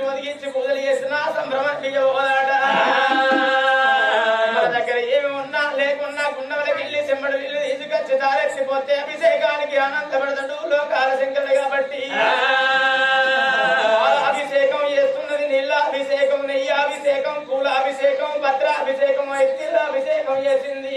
ఒదిగించి ఒదిగించి పూజలు చేసిన సంభ్రమ చెయ్యబోదాట దగ్గర ఏమి ఉన్నా లేకున్నా గుండెలకి వెళ్ళి చెమ్మడి వీళ్ళు తీసుకొచ్చి తారెత్తిపోతే అభిషేకానికి ఆనందపడతాడు లోకాల శంకరుడు కాబట్టి. అభిషేకం చేస్తున్నది నీళ్ళ అభిషేకం నెయ్యి అభిషేకం పూల అభిషేకం పత్ర అభిషేకం ఎత్తిళ్ళ అభిషేకం చేసింది.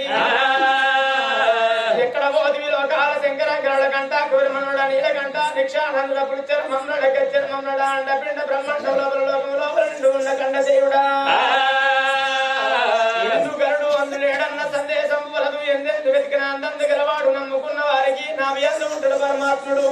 ఎక్కడ పోతివి లోకాల శంకర గ్రహుల కంట కూరమనుడ నీలకంట నిక్షానందుల పుడిచర్మం నడకచ్చర్మం నడ అండపిండ ఆకాశంలో పరలోకంలో రెండు ఉన్న కండ దేవుడా ఎందుకరుడు అందులేడన్న సందేశం వలదు ఎందెందు వెతికిన అందందు గలవాడు నమ్ముకున్న వారికి నా వ్యర్థం ఉంటాడు పరమాత్ముడు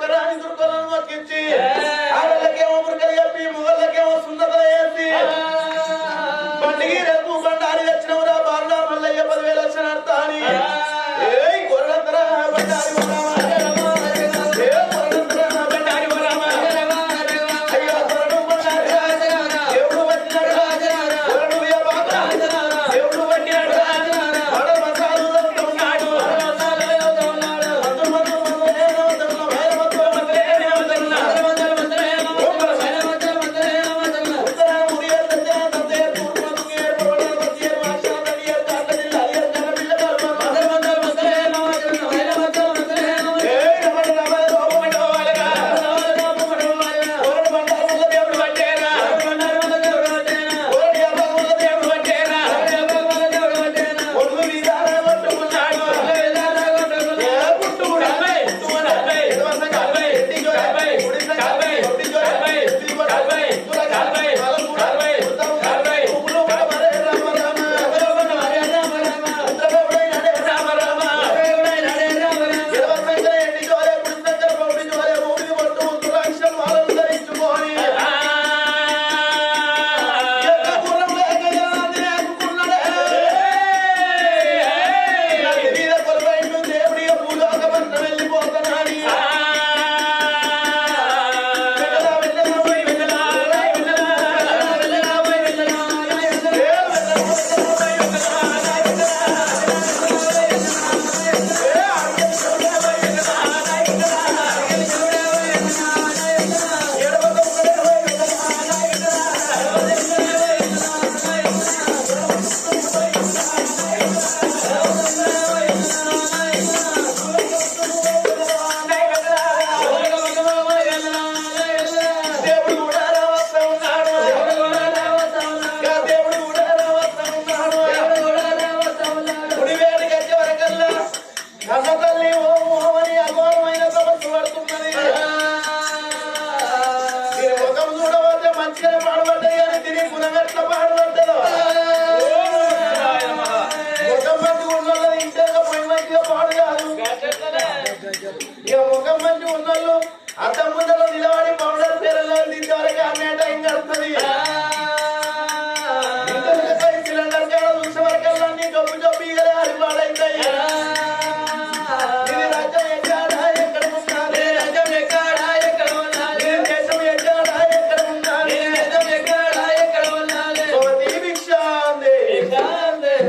قرآن قرآن وقت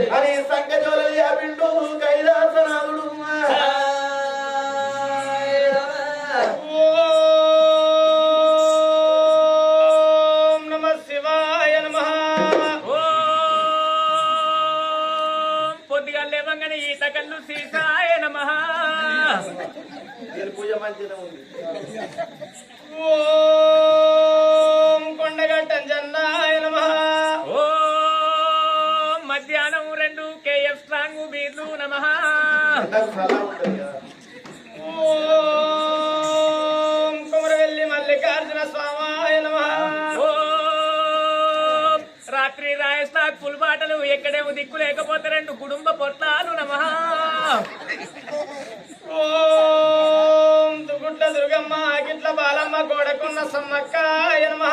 阿里三个 మధ్యాహ్నం రెండు కేఎఫ్ స్ట్రాంగ్ బీర్లు నమ. ఓం కుమరవెల్లి మల్లికార్జున స్వామాయ నమ. రాత్రి రాయస్లాగ్ ఫుల్ బాటలు ఎక్కడేమో దిక్కు లేకపోతే రెండు కుటుంబ పొత్తాలు నమ. ఓం దుగుట్ల దుర్గమ్మ అగిట్ల బాలమ్మ గోడకున్న సమ్మక్క నమ.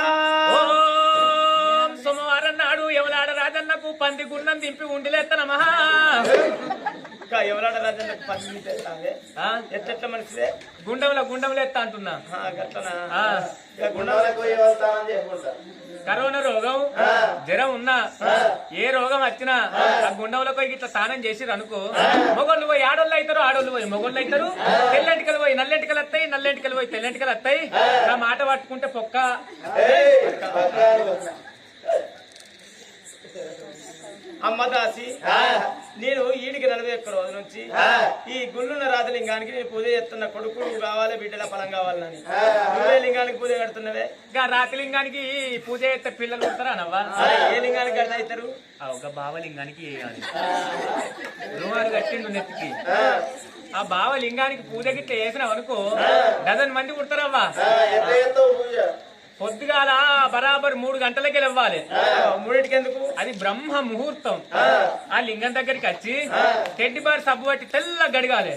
రాజన్నకు పంది గుండం దింపి ఉండిలేస్తానమ్మా ఇంకా ఎవరాడ రాజన్న పంది ఎత్తా అంటున్నా. కరోనా రోగం జ్వరం ఉన్నా ఏ రోగం వచ్చినా ఆ. గుండంలో పోయి ఇట్లా స్నానం చేసి అనుకో మొగళ్ళు పోయి ఆడోళ్ళు అవుతారు ఆడోళ్ళు పోయి మొగోళ్ళు అవుతారు తెల్లంటికలు పోయి నల్లెంటికలు వస్తాయి నల్లెంటికలు పోయి తెల్లెంటికలు వస్తాయి. నా మాట పట్టుకుంటే పొక్క. అమ్మ దాసి నేను ఈడికి నలభై ఒక్క రోజు నుంచి ఈ గుళ్ళున్న రాజలింగానికి నేను పూజ చేస్తున్న కొడుకు కావాలి బిడ్డల ఫలం కావాలని. నువ్వే లింగానికి పూజ కడుతున్నవే? ఇంకా రాతిలింగానికి పూజ చేస్తే పిల్లలు ఉంటారా నవ్వా? ఏ లింగానికి అవుతారు ఆ ఒక బావలింగానికి వేయాలి రుమాలు కట్టిండు నెత్తికి. ఆ. బావలింగానికి పూజ గిట్ట వేసినావు అనుకో డజన్ మంది పూజ. పొద్దుగాల బరాబర్ మూడు గంటలకి ఇవ్వాలి మూడింటికి ఎందుకు అది బ్రహ్మ ముహూర్తం. ఆ. లింగం దగ్గరికి వచ్చి టెడ్డి బార్ సబ్బు పట్టి తెల్ల గడగాలి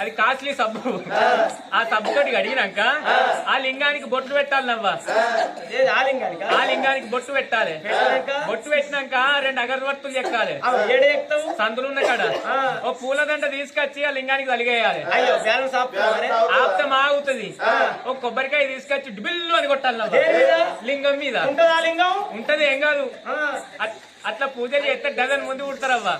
అది కాస్ట్లీ సబ్బు. ఆ. సబ్బు తోటి గడిగినాక ఆ. లింగానికి బొట్టు పెట్టాలి నవ్వ. ఆ. లింగానికి? బొట్టు పెట్టాలి? బొట్టు పెట్టినాక రెండు అగరబత్తులు చెక్కాలి సందులున్న కాడ. ఓ పూలదండ తీసుకొచ్చి ఆ లింగానికి తలిగేయాలి. ఆప్తం ఆగుతుంది ఓ కొబ్బరికాయ తీసుకొచ్చి బిల్లు అని కొట్టాలి? లింగం మీద ఉంటదా లింగం ఉంటది ఏం కాదు అట్లా పూజలు చేస్తే డజన్ ముందు కుడతారవ్వా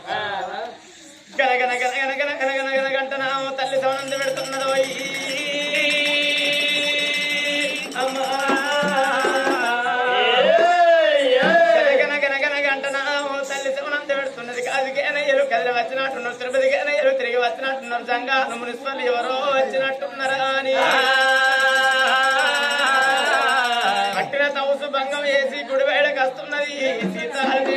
తల్లి సోనంద పెడుతున్నదో వచ్చినట్టున్నారు తిరిగి వచ్చినట్టున్నారు జంగా మున్సిపల్ ఎవరో వచ్చినట్టున్నారా అని సంఘం భంగం వేసి గుడివేడకొస్తున్నది సీతారాం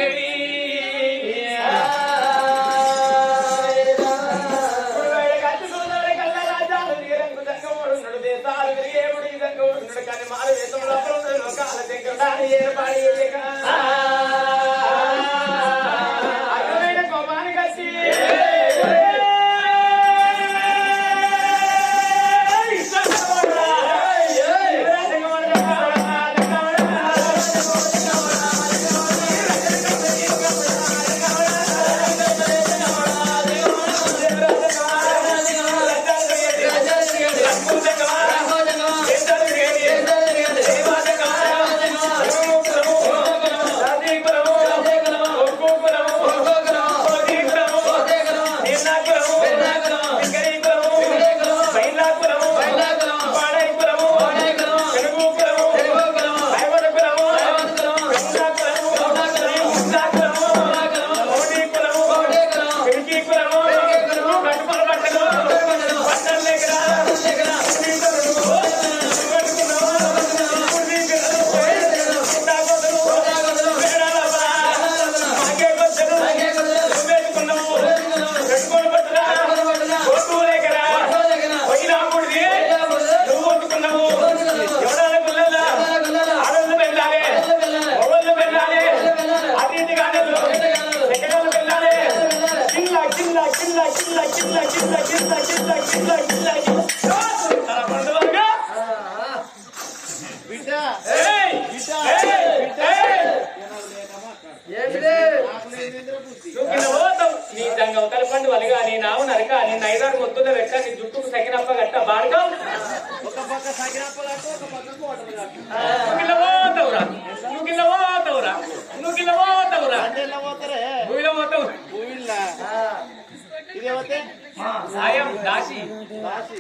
కాశీ.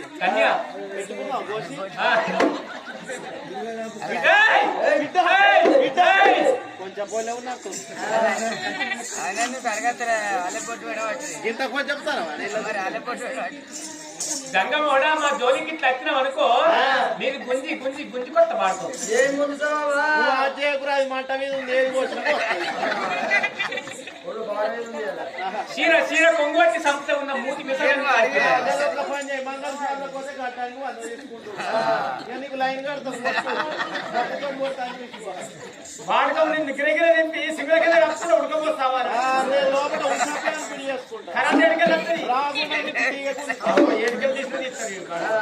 కొంచెం నాకు గంగమ్మ కూడా మా జోలికి ఇట్లా వచ్చినాం అనుకో నేను గుంజి గుంజి గుంజి కొత్త పాడుతాం ఏం గుంజుతావా మంట మీద ఉంది ఏం చీర చీర కొంగోటి సంస్థ ఉన్న మూతి వాడకం నిన్ను గిరగిర నింపి సింగ కింద రప్తులు ఉడకపోతావా లోపల కరెంట్ ఎడికలు ఎడికలు తీసుకుని ఇస్తారు కదా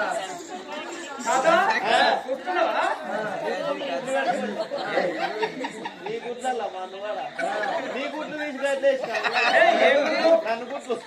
哎，也有也有，那就不吃。